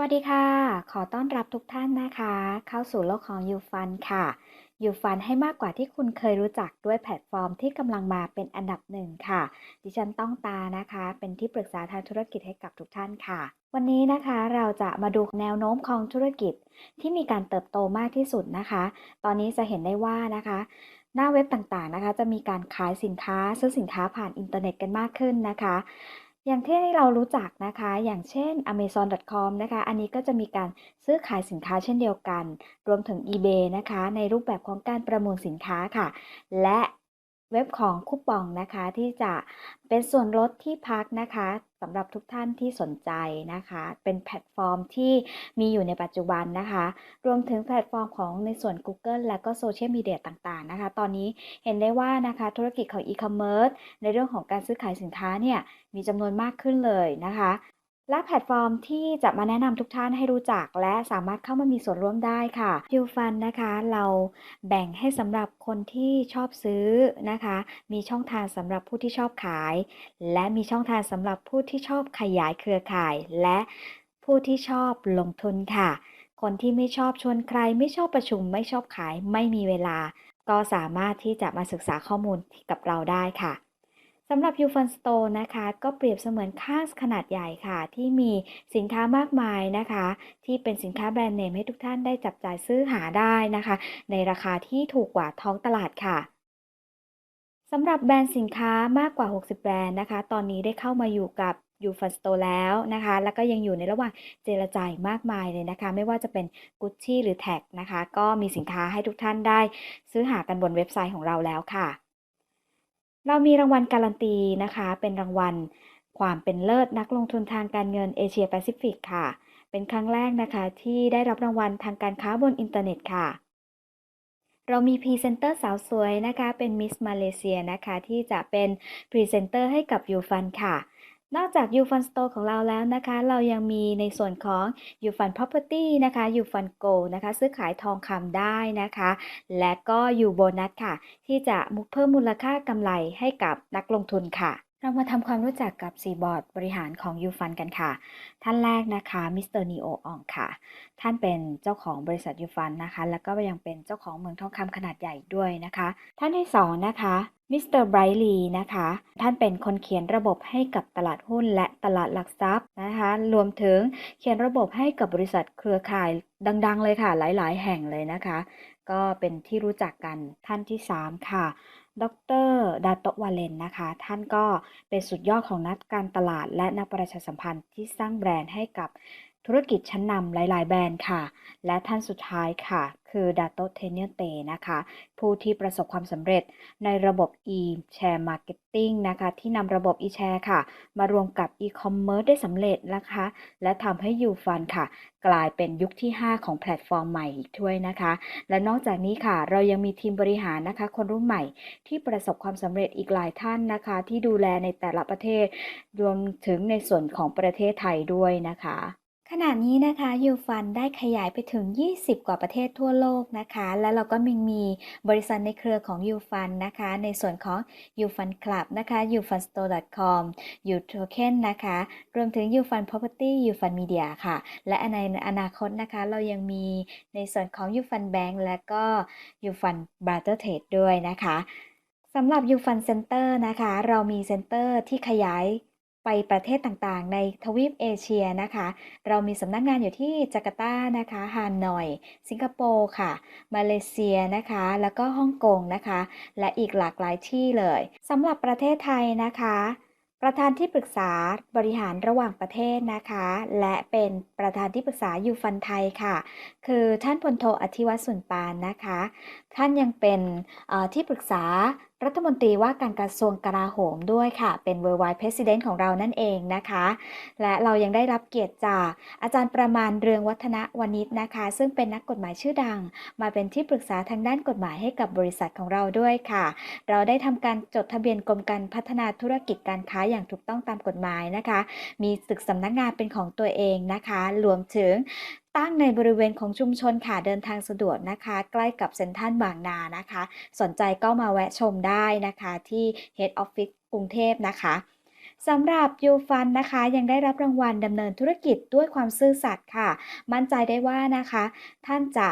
สวัสดีค่ะ ขอต้อนรับทุกท่านนะคะ เข้าสู่โลกของยูฟันค่ะยูฟันให้มากกว่าที่คุณเคยรู้จักด้วยแพลตฟอร์มที่กำลังมาเป็นอันดับหนึ่งค่ะ ดิฉันต้องตานะคะ เป็นที่ปรึกษาทางธุรกิจให้กับทุกท่านค่ะ วันนี้นะคะเราจะมาดูแนวโน้มของธุรกิจที่มีการเติบโตมากที่สุดนะคะ ตอนนี้จะเห็นได้ว่านะคะ หน้าเว็บต่างๆนะคะ จะมีการขายสินค้าซื้อสินค้าผ่านอินเทอร์เน็ตกันมากขึ้นนะคะ อย่างที่เรารู้จักนะคะ อย่างเช่น amazon.com นะคะ อันนี้ก็จะมีการซื้อขายสินค้าเช่นเดียวกัน รวมถึง eBay นะคะ ในรูปแบบของการประมูลสินค้าค่ะ และ เว็บของคูปองนะคะที่จะเป็นส่วนลดที่พักนะคะสำหรับทุกท่านที่สนใจนะคะ เป็นแพลตฟอร์มที่มีอยู่ในปัจจุบันนะคะ รวมถึงแพลตฟอร์มของในส่วน Google และก็โซเชียลมีเดียต่างๆนะคะ ตอนนี้เห็นได้ว่านะคะธุรกิจของ e-commerce ในเรื่องของการซื้อขายสินค้าเนี่ย มีจำนวนมากขึ้นเลยนะคะ และแพลตฟอร์มที่จะมาแนะนำทุกท่านให้รู้จัก และสามารถเข้ามามีส่วนร่วมได้ค่ะยูฟันนะคะ เราแบ่งให้สำหรับคนที่ชอบซื้อนะคะ มีช่องทางสำหรับผู้ที่ชอบขาย และมีช่องทางสำหรับผู้ที่ชอบขยายเครือข่าย และผู้ที่ชอบลงทุนค่ะ คนที่ไม่ชอบชวนใคร ไม่ชอบประชุม ไม่ชอบขาย ไม่มีเวลา ก็สามารถที่จะมาศึกษาข้อมูลกับเราได้ค่ะ สำหรับ u f u n Store นะคะก็เปรียบเสมือนค่างขนาดใหญ่ค่ะ ที่มีสินค้ามากมายนะคะ ที่เป็นสินค้าแบรนด์เนมให้ทุกท่านได้จับจ่ายซื้อหาได้นะคะ ในราคาที่ถูกกว่าท้องตลาดค่ะสำหรับแบรนด์สินค้ามากกว่า 60 แบรนด์นะคะ ตอนนี้ได้เข้ามาอยู่กับ u f u n Store แล้วนะคะ แล้วก็ยังอยู่ในระหว่างเจรจายมากมายเลยนะคะ ไม่ว่าจะเป็น Gucci หรือ Tag นะคะ ก็มีสินค้าให้ทุกท่านได้ซื้อหากันบนเว็บไซต์ของเราแล้วค่ะ เรามีรางวัลการันตีนะคะ เป็นรางวัลความเป็นเลิศนักลงทุนทางการเงินเอเชียแปซิฟิกค่ะ เป็นครั้งแรกนะคะ ที่ได้รับรางวัลทางการค้าบนอินเทอร์เน็ตค่ะ เรามีพรีเซนเตอร์สาวสวยนะคะ เป็นมิสมาเลเซียนะคะ ที่จะเป็นพรีเซนเตอร์ให้กับยูฟันค่ะ นอกจาก u f u n Store ของเราแล้วนะคะ เรายังมีในส่วนของ u f u n Property นะคะ u f u n Go นะคะ ซื้อขายทองคำได้นะคะ และก็ U Bonus ค่ะ ที่จะเพิ่มมูลค่ากำไรให้กับนักลงทุนค่ะ เรามาทำความรู้จักกับสีบอร์ดบริหารของ u f u n กันค่ะ ท่านแรกนะคะมิสเตอร์นีโออองค่ะ ท่านเป็นเจ้าของบริษัท u f u n นะคะ แล้วก็ยังเป็นเจ้าของเมืองทองคำขนาดใหญ่ด้วยนะคะ ท่านที่สองนะคะมิสเตอร์ไบรลีนะคะ ท่านเป็นคนเขียนระบบให้กับตลาดหุ้นและตลาดหลักทรัพย์นะคะ รวมถึงเขียนระบบให้กับบริษัทเครือข่ายดัง ๆ เลยค่ะ หลาย ๆ แห่งเลยนะคะ ก็เป็นที่รู้จักกันท่านที่ 3 ค่ะ ดรดาโตวาเลนนะคะ ท่านก็เป็นสุดยอดของนักการตลาดและนักประชาสัมพันธ์ที่สร้างแบรนด์ให้กับ ธุรกิจชั้นนำหลาย ๆ แบรนด์ค่ะ และท่านสุดท้ายค่ะ คือดาโตเทเนียเตนะคะ ผู้ที่ประสบความสำเร็จในระบบ e-share marketing นะคะ ที่นำระบบ e-share ค่ะ มารวมกับ e-commerce ได้สำเร็จนะคะ และทำให้ YouFun ค่ะ กลายเป็นยุคที่ 5 ของแพลตฟอร์มใหม่อีกด้วยนะคะ และนอกจากนี้ค่ะ เรายังมีทีมบริหารนะคะ คนรุ่นใหม่ที่ประสบความสำเร็จอีกหลายท่านนะคะ ที่ดูแลในแต่ละประเทศ รวมถึงในส่วนของประเทศไทยด้วยนะคะ ขณะนี้นะคะยูฟันได้ขยายไปถึง 20 กว่าประเทศทั่วโลกนะคะ และเราก็มีมีบริษัทในเครือของยูฟันนะคะ ในส่วนของยูฟันคลับนะคะ ufunstore.com u token นนะคะ รวมถึง ufun property ufun media ค่ะ และในอนาคตนะคะ เรายังมีในส่วนของ ufun bank และก็ ufun barter trade ด้วยนะคะสำหรับ ufun center นะคะ เรามีเซ็นเตอร์ที่ขยาย ไปประเทศต่างๆ ในทวีปเอเชียนะคะ เรามีสำนักงานอยู่ที่จาการ์ตานะคะฮานอย สิงคโปร์ค่ะ มาเลเซียนะคะ แล้วก็ฮ่องกงนะคะ และอีกหลากหลายที่เลยสำหรับประเทศไทยนะคะประธานที่ปรึกษาบริหารระหว่างประเทศนะคะ และเป็นประธานที่ปรึกษายูฟันไทยค่ะ คือท่านพลโทอธิวัฒน์สุนปานนะคะท่านยังเป็นที่ปรึกษารัฐมนตรีว่าการกระทรวงกลาโหมด้วยค่ะ เป็น Worldwide President ของเรานั่นเองนะคะ และเรายังได้รับเกียรติจากอาจารย์ประมาณเรืองวัฒนวณิชนะคะ ซึ่งเป็นนักกฎหมายชื่อดัง มาเป็นที่ปรึกษาทางด้านกฎหมายให้กับบริษัทของเราด้วยค่ะ เราได้ทำการจดทะเบียนกรมการพัฒนาธุรกิจการค้าอย่างถูกต้องตามกฎหมายนะคะ มีศึกสำนักงานเป็นของตัวเองนะคะ รวมถึง ตั้งในบริเวณของชุมชนค่ะเดินทางสะดวกนะคะ ใกล้กับเซ็นทรัลบางนานะคะ สนใจก็มาแวะชมได้นะคะที่ Head Office กรุงเทพนะคะสำหรับยูฟันนะคะ ยังได้รับรางวัลดำเนินธุรกิจด้วยความซื่อสัตย์ค่ะ มั่นใจได้ว่านะคะ ท่านจะ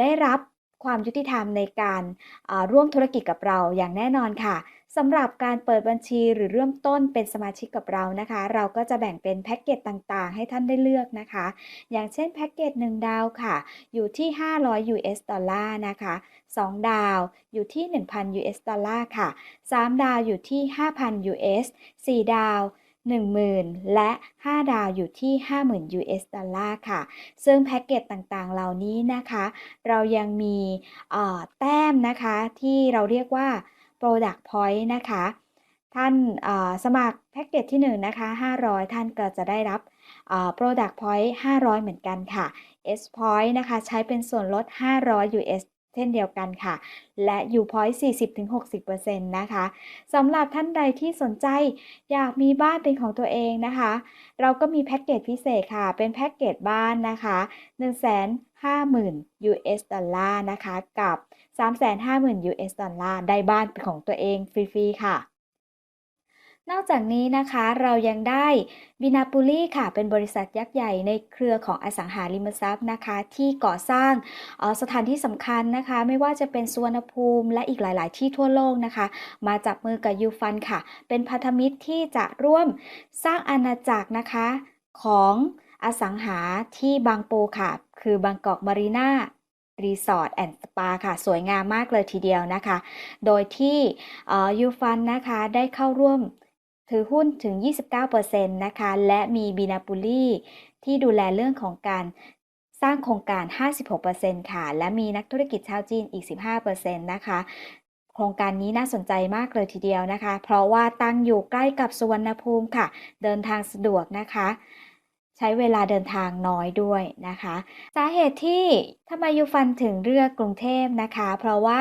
ได้รับ ความยุติธรรมในการร่วมธุรกิจกับเราอย่างแน่นอนค่ะสำหรับการเปิดบัญชีหรือเริ่มต้นเป็นสมาชิกกับเรานะคะ เราก็จะแบ่งเป็นแพ็กเกจต่างๆ ให้ท่านได้เลือกนะคะ อย่างเช่นแพ็กเกจ1 ดาวค่ะ อยู่ที่ 500 US ดอลลาร์นะคะ 2 ดาวอยู่ที่ 1,000 US ดอลลาร์ค่ะ 3 ดาวอยู่ที่ 5,000 US 4 ดาว 10,000 และ 5 ดาวอยู่ที่ 50,000 US ดอลลาร์ค่ะ ซึ่งแพ็กเกจต่างๆ เหล่านี้นะคะ เรายังมีแต้มนะคะที่เราเรียกว่า Product Point นะคะ ท่านสมัครแพ็กเกจที่1นะคะ500 ท่านก็จะได้รับ Product Point 500 เหมือนกันค่ะ S Point นะคะ ใช้เป็นส่วนลด 500 US เช่นเดียวกันค่ะ และอยู่พอยต์40-60%นะคะสำหรับท่านใดที่สนใจอยากมีบ้านเป็นของตัวเองนะคะ เราก็มีแพ็กเกจพิเศษค่ะ เป็นแพ็กเกจบ้านนะคะ150,000 US ดอลลาร์นะคะ กับ 350,000 US ดอลลาร์ได้บ้านเป็นของตัวเองฟรี ๆ ค่ะ นอกจากนี้นะคะเรายังได้บินาปุรีค่ะ เป็นบริษัทยักษ์ใหญ่ในเครือของอสังหาริมทรัพย์นะคะ ที่ก่อสร้างออสถานที่สำคัญนะคะ ไม่ว่าจะเป็นสวนภูมิและอีกหลาย ๆ ที่ทั่วโลกนะคะ มาจับมือกับยูฟันค่ะ เป็นพันธมิตรที่จะร่วมสร้างอาณาจักรนะคะของอสังหาที่บางปูค่ะ คือบางกอกมารีนารีสอร์ทแอนด์สปาค่ะ สวยงามมากเลยทีเดียวนะคะ โดยที่ยูฟันนะคะได้เข้าร่วม ถือหุ้นถึง 29%นะคะ และมีบินาปุรีที่ดูแลเรื่องของการสร้างโครงการ 56%ค่ะ และมีนักธุรกิจชาวจีนอีก 15%นะคะ โครงการนี้น่าสนใจมากเลยทีเดียวนะคะ เพราะว่าตั้งอยู่ใกล้กับสุวรรณภูมิค่ะ เดินทางสะดวกนะคะ ใช้เวลาเดินทางน้อยด้วยนะคะ สาเหตุที่ทำไมยูฟันถึงเลือกกรุงเทพนะคะ เพราะว่า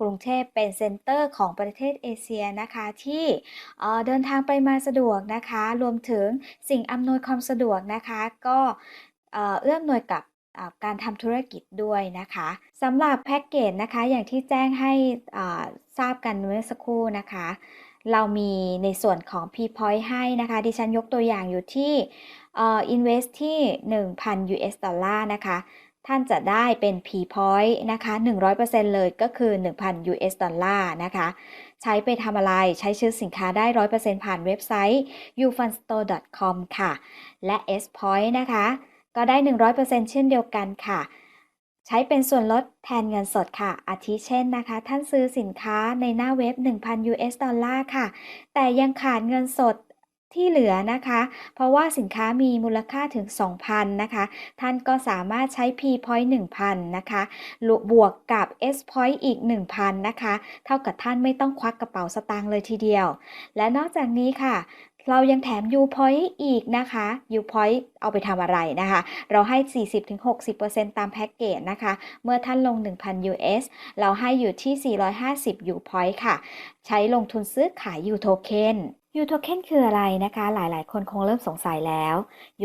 กรุงเทพเป็นเซ็นเตอร์ของประเทศเอเชียนะคะที่เดินทางไปมาสะดวกนะคะ รวมถึงสิ่งอำนวยความสะดวกนะคะ ก็เอื้อมหน่วยกับการทำธุรกิจด้วยนะคะสำหรับแพ็กเกจนะคะอย่างที่แจ้งให้ทราบกันเมื่อสักครู่นะคะ เรามีในส่วนของ P Point ให้นะคะ ดิฉันยกตัวอย่างอยู่ที่อ่อ invest ที่ 1,000 US ดอลลาร์นะคะ ท่านจะได้เป็น P Point นะคะ 100%เลยก็คือ 1,000 US ดอลลาร์นะคะ ใช้ไปทำอะไร ใช้ชื่อสินค้าได้ 100%ผ่านเว็บไซต์ ufunstore.com ค่ะ และ S Point นะคะ ก็ได้ 100%เช่นเดียวกันค่ะ ใช้เป็นส่วนลดแทนเงินสดค่ะ อาทิเช่นนะคะ ท่านซื้อสินค้าในหน้าเว็บ 1,000 US ดอลลาร์ค่ะ แต่ยังขาดเงินสด ที่เหลือนะคะ เพราะว่าสินค้ามีมูลค่าถึง 2,000 นะคะ ท่านก็สามารถใช้ P point 1,000 นะคะ บวกกับ S point อีก 1,000 นะคะ เท่ากับท่านไม่ต้องควักกระเป๋าสตางค์เลยทีเดียว และนอกจากนี้ค่ะเรายังแถม U point อีกนะคะ U point เอาไปทำอะไรนะคะ เราให้ 40-60%ตามแพ็กเกจนะคะ เมื่อท่านลง 1,000 US เราให้อยู่ที่ 450 U point ค่ะ ใช้ลงทุนซื้อขาย U token U token คืออะไรนะคะ หลายๆ คนคงเริ่มสงสัยแล้ว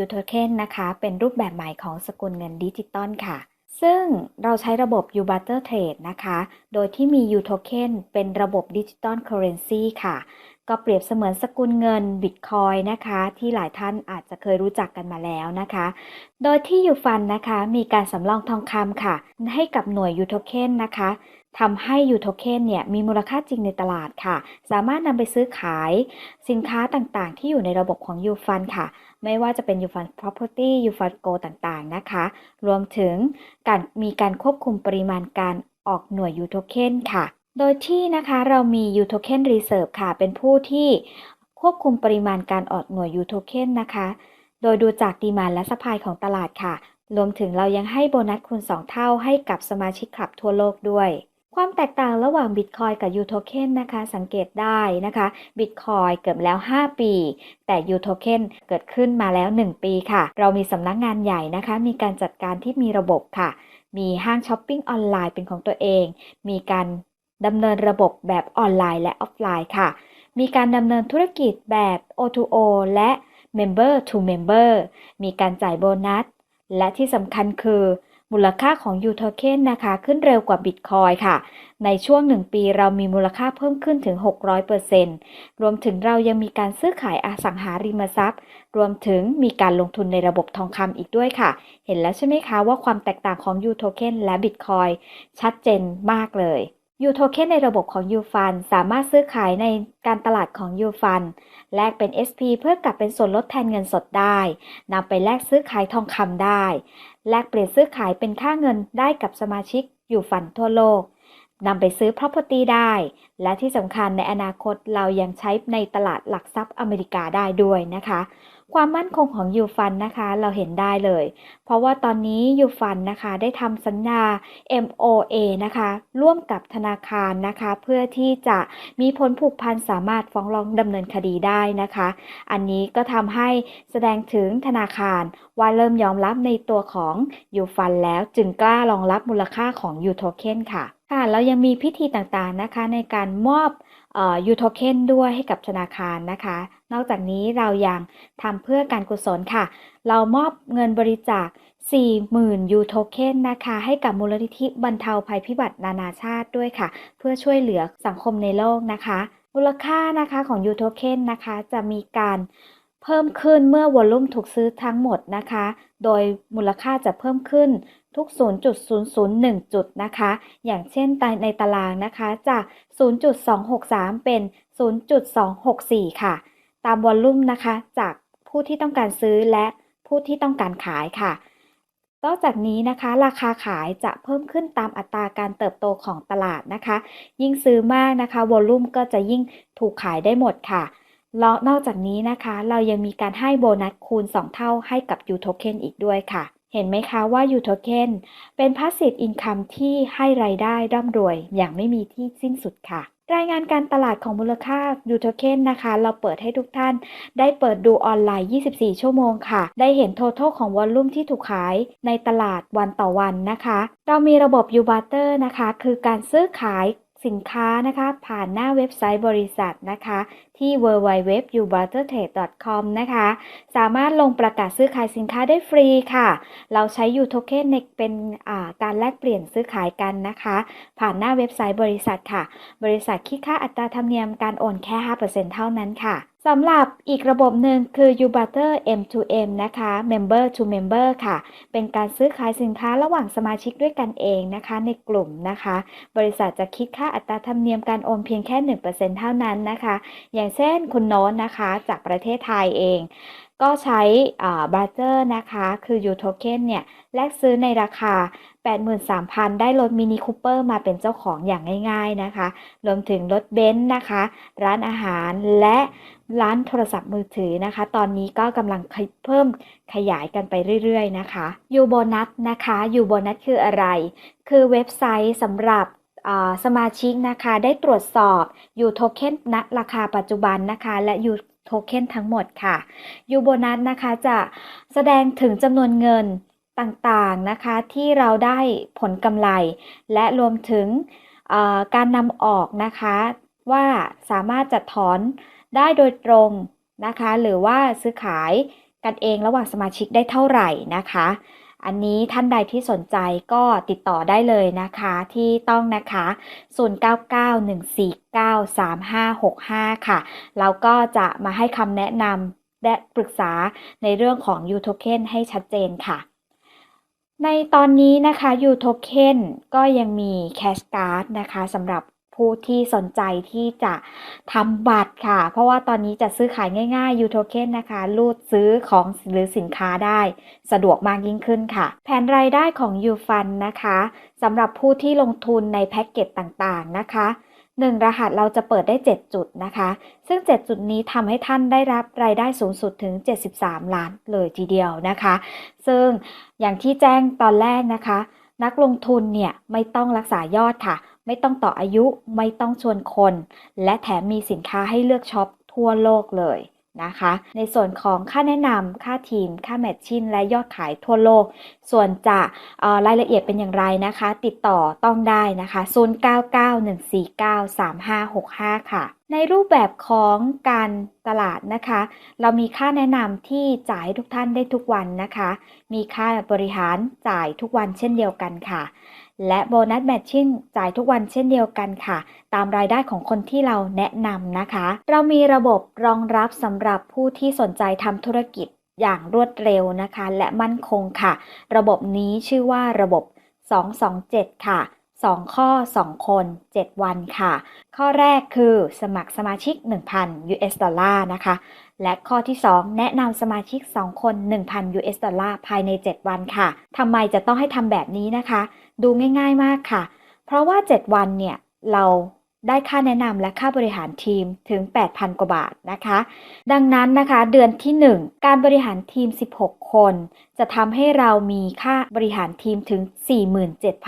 U token นนะคะ เป็นรูปแบบใหม่ของสกุลเงินดิจิตอลค่ะ ซึ่งเราใช้ระบบ U Barter Trade นะคะ โดยที่มี U token เป็นระบบดิจิตอลเคอเรนซีค่ะ ก็เปรียบเสมือนสกุลเงินบิตคอยนะคะ ที่หลายท่านอาจจะเคยรู้จักกันมาแล้วนะคะ โดยที่ยูฟันนะคะ มีการสำรองทองคำค่ะ ให้กับหน่วย U token นะคะ ทำให้ U token เนี่ยมีมูลค่าจริงในตลาดค่ะ สามารถนำไปซื้อขายสินค้าต่างๆ ที่อยู่ในระบบของ U Fund ค่ะ ไม่ว่าจะเป็น U Fund Property U Fund Go ต่างๆนะคะ รวมถึงการมีการควบคุมปริมาณการออกหน่วย U token ค่ะ โดยที่นะคะเรามี U token reserve ค่ะ เป็นผู้ที่ควบคุมปริมาณการออกหน่วย U token นะคะ โดยดูจากดีมานและสปายของตลาดค่ะ รวมถึงเรายังให้โบนัสคูณ 2 เท่าให้กับสมาชิกคลับทั่วโลกด้วย ความแตกต่างระหว่าง Bitcoin กับ U Token นะคะ สังเกตได้นะคะ Bitcoin เกิดแล้ว 5 ปี แต่ U Token เกิดขึ้นมาแล้ว 1 ปีค่ะ เรามีสำนักงงานใหญ่นะคะ มีการจัดการที่มีระบบค่ะ มีห้างช้อปปิ้งออนไลน์เป็นของตัวเอง มีการดำเนินระบบแบบออนไลน์และออฟไลน์ค่ะ มีการดำเนินธุรกิจแบบ O2O และ Member to Member มีการจ่ายโบนัส และที่สำคัญคือ มูลค่าของ U Token นนะคะขึ้นเร็วกว่าบิตคอยค่ะ ในช่วง 1 ปีเรามีมูลค่าเพิ่มขึ้นถึง 600%รวมถึงเรายังมีการซื้อขายอสังหาริมทรัพย์ รวมถึงมีการลงทุนในระบบทองคำอีกด้วยค่ะ เห็นแล้วใช่ไหมคะว่าความแตกต่างของ U Token และบิตคอยชัดเจนมากเลย U Token ในระบบของ U Fund สามารถซื้อขายในการตลาดของ U Fund แลกเป็น SP เพื่อกลับเป็นส่วนลดแทนเงินสดได้นำไปแลกซื้อขายทองคำได้ แลกเปลี่ยนซื้อขายเป็นค่าเงินได้กับสมาชิก U Fund ทั่วโลกนำไปซื้อ property ได้ และที่สำคัญในอนาคตเรายังใช้ในตลาดหลักทรัพย์อเมริกาได้ด้วยนะคะ ความมั่นคงของ U Fund นะคะเราเห็นได้เลย เพราะว่าตอนนี้ U Fund นะคะได้ทำสัญญา MOA นะคะ ร่วมกับธนาคารนะคะ เพื่อที่จะมีผลผูกพันสามารถฟ้องร้องดำเนินคดีได้นะคะ อันนี้ก็ทำให้แสดงถึงธนาคารว่าเริ่มยอมรับในตัวของ U Fund แล้วจึงกล้ารองรับมูลค่าของ U Token ค่ะค่ะแล้วยังมีพิธีต่างๆนะคะในการมอบยูโทเค็นด้วยให้กับธนาคารนะคะ นอกจากนี้เรายังทำเพื่อการกุศลค่ะ เรามอบเงินบริจาค 40,000 ยูโทเค็นนะคะ ให้กับมูลนิธิบรรเทาภัยพิบัตินานาชาติด้วยค่ะ เพื่อช่วยเหลือสังคมในโลกนะคะ มูลค่านะคะของยูโทเค็นนะคะจะมีการเพิ่มขึ้นเมื่อวอลลุ่มถูกซื้อทั้งหมดนะคะ โดยมูลค่าจะเพิ่มขึ้นทุก 0.001 จุดนะคะ อย่างเช่นในตารางนะคะ จาก 0.263 เป็น 0.264 ค่ะ ตามวอลลุ่มนะคะ จากผู้ที่ต้องการซื้อและผู้ที่ต้องการขายค่ะ นอกจากนี้นะคะ ราคาขายจะเพิ่มขึ้นตามอัตราการเติบโตของตลาดนะคะ ยิ่งซื้อมากนะคะวอลลุ่มก็จะยิ่งถูกขายได้หมดค่ะแล้วนอกจากนี้นะคะ เรายังมีการให้โบนัสคูณ 2 เท่าให้กับ U Token อีกด้วยค่ะ เห็นไหมคะว่า U Token เป็น Passive Income ที่ให้รายได้ร่ำรวยอย่างไม่มีที่สิ้นสุดค่ะ รายงานการตลาดของมูลค่ายูโทเก้นนะคะ เราเปิดให้ทุกท่าน ได้เปิดดูออนไลน์ 24 ชั่วโมงค่ะ ได้เห็น total ของวอลลุ่มที่ถูกขายในตลาดวันต่อวันนะคะ เรามีระบบยูบัตเตอร์นะคะ คือการซื้อขาย สินค้านะคะ ผ่านหน้าเว็บไซต์บริษัทนะคะ ที่ www.ubartertrade.com นะคะ สามารถลงประกาศซื้อขายสินค้าได้ฟรีค่ะ เราใช้ U Token ในเป็นการแลกเปลี่ยนซื้อขายกันนะคะ ผ่านหน้าเว็บไซต์บริษัทค่ะ บริษัทคิดค่าอัตราธรรมเนียมการโอนแค่ 5%เท่านั้นค่ะ สำหรับอีกระบบหนึ่งคือ Ubarter M2M นะคะ Member to Member ค่ะ เป็นการซื้อขายสินค้าระหว่างสมาชิกด้วยกันเองนะคะ ในกลุ่มนะคะ บริษัทจะคิดค่าอัตราธรรมเนียมการโอนเพียงแค่ 1%เท่านั้นนะคะ อย่างเช่นคุณโน้นนะคะ จากประเทศไทยเอง ก็ใช้บาร์เตอร์นะคะ คือ U Token เนี่ยแลกซื้อในราคา 83,000 ได้รถมินิคูเปอร์มาเป็นเจ้าของอย่างง่ายๆนะคะ รวมถึงรถเบนซ์นะคะ ร้านอาหารและร้านโทรศัพท์มือถือนะคะ ตอนนี้ก็กำลังเพิ่มขยายกันไปเรื่อยๆนะคะยูโบนัสนะคะยูโบนัสคืออะไร คือเว็บไซต์สำหรับสมาชิกนะคะได้ตรวจสอบยูโทเค็นณราคาปัจจุบันนะคะ และยูโทเค็นทั้งหมดค่ะยูโบนัสนะคะจะแสดงถึงจำนวนเงินต่างๆนะคะที่เราได้ผลกำไร และรวมถึงการนำออกนะคะว่าสามารถจะถอนได้โดยตรงนะคะ หรือว่าซื้อขายกันเองระหว่างสมาชิกได้เท่าไหร่นะคะ อันนี้ท่านใดที่สนใจก็ติดต่อได้เลยนะคะที่ต้องนะคะ 0991493565 ค่ะ แล้วก็จะมาให้คำแนะนำและปรึกษาในเรื่องของ U Token ให้ชัดเจนค่ะ ในตอนนี้นะคะ U Token ก็ยังมี Cash Card นะคะสำหรับ ผู้ที่สนใจที่จะทำบัตรค่ะ เพราะว่าตอนนี้จะซื้อขายง่ายๆ U Token นะคะรูดซื้อของหรือสินค้าได้ สะดวกมากยิ่งขึ้นค่ะ แผนรายได้ของ U Fund นะคะสำหรับผู้ที่ลงทุนในแพ็กเกจต่างๆนะคะ1รหัสเราจะเปิดได้ 7 จุดนะคะ ซึ่ง 7 จุดนี้ทำให้ท่านได้รับรายได้สูงสุดถึง 73 ล้านเลยทีเดียวนะคะ ซึ่งอย่างที่แจ้งตอนแรกนะคะ นักลงทุนเนี่ยไม่ต้องรักษายอดค่ะ ไม่ต้องต่ออายุไม่ต้องชวนคน และแถมมีสินค้าให้เลือกช็อปทั่วโลกเลยนะคะ ในส่วนของค่าแนะนำค่าทีม ค่าแมทชิ่งและยอดขายทั่วโลก ส่วนจะรายละเอียดเป็นอย่างไรนะคะ ติดต่อต้องได้นะคะ 0991493565 ค่ะ ในรูปแบบของการตลาดนะคะ เรามีค่าแนะนำที่จ่ายทุกท่านได้ทุกวันนะคะ มีค่าบริหารจ่ายทุกวันเช่นเดียวกันค่ะ และโบนัสแมทชิ่งจ่ายทุกวันเช่นเดียวกันค่ะ ตามรายได้ของคนที่เราแนะนำนะคะ เรามีระบบรองรับสำหรับผู้ที่สนใจทำธุรกิจอย่างรวดเร็วนะคะ และมั่นคงค่ะ ระบบนี้ชื่อว่าระบบ 227 ค่ะ 2 ข้อ 2 คน 7 วันค่ะ ข้อแรกคือสมัครสมาชิก 1,000 US ดอลลาร์นะคะ และข้อที่ 2 แนะนำสมาชิก 2 คน 1,000 US ดอลลาร์ภายใน 7 วันค่ะทำไมจะต้องให้ทำแบบนี้นะคะ ดูง่ายๆมากค่ะ เพราะว่า 7 วันเนี่ย เราได้ค่าแนะนำและค่าบริหารทีมถึง 8,000 กว่าบาทนะคะ ดังนั้นนะคะเดือนที่ 1 การบริหารทีม 16 คน จะทำให้เรามีค่าบริหารทีมถึง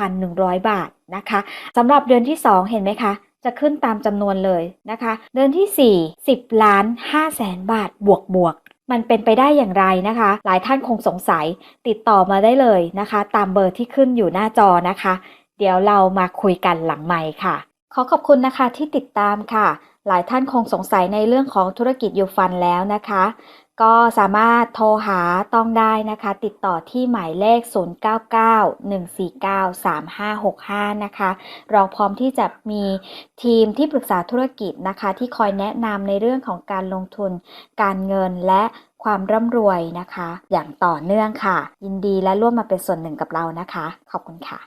47,100 บาทนะคะสำหรับเดือนที่ 2 เห็นไหมคะ จะขึ้นตามจำนวนเลยนะคะ เดือนที่ 4 10 ล้าน5แสนบาทบวกบวกมันเป็นไปได้อย่างไรนะคะ หลายท่านคงสงสัยติดต่อมาได้เลยนะคะ ตามเบอร์ที่ขึ้นอยู่หน้าจอนะคะ เดี๋ยวเรามาคุยกันหลังไมค์ค่ะ ขอขอบคุณนะคะที่ติดตามค่ะ หลายท่านคงสงสัยในเรื่องของธุรกิจยูฟันแล้วนะคะ ก็สามารถโทรหาต้องได้นะคะ ติดต่อที่หมายเลข 0991493565 นะคะ เราพร้อมที่จะมีทีมที่ปรึกษาธุรกิจนะคะ ที่คอยแนะนำในเรื่องของการลงทุน การเงินและความร่ำรวยนะคะ อย่างต่อเนื่องค่ะ ยินดีและร่วมมาเป็นส่วนหนึ่งกับเรานะคะ ขอบคุณค่ะ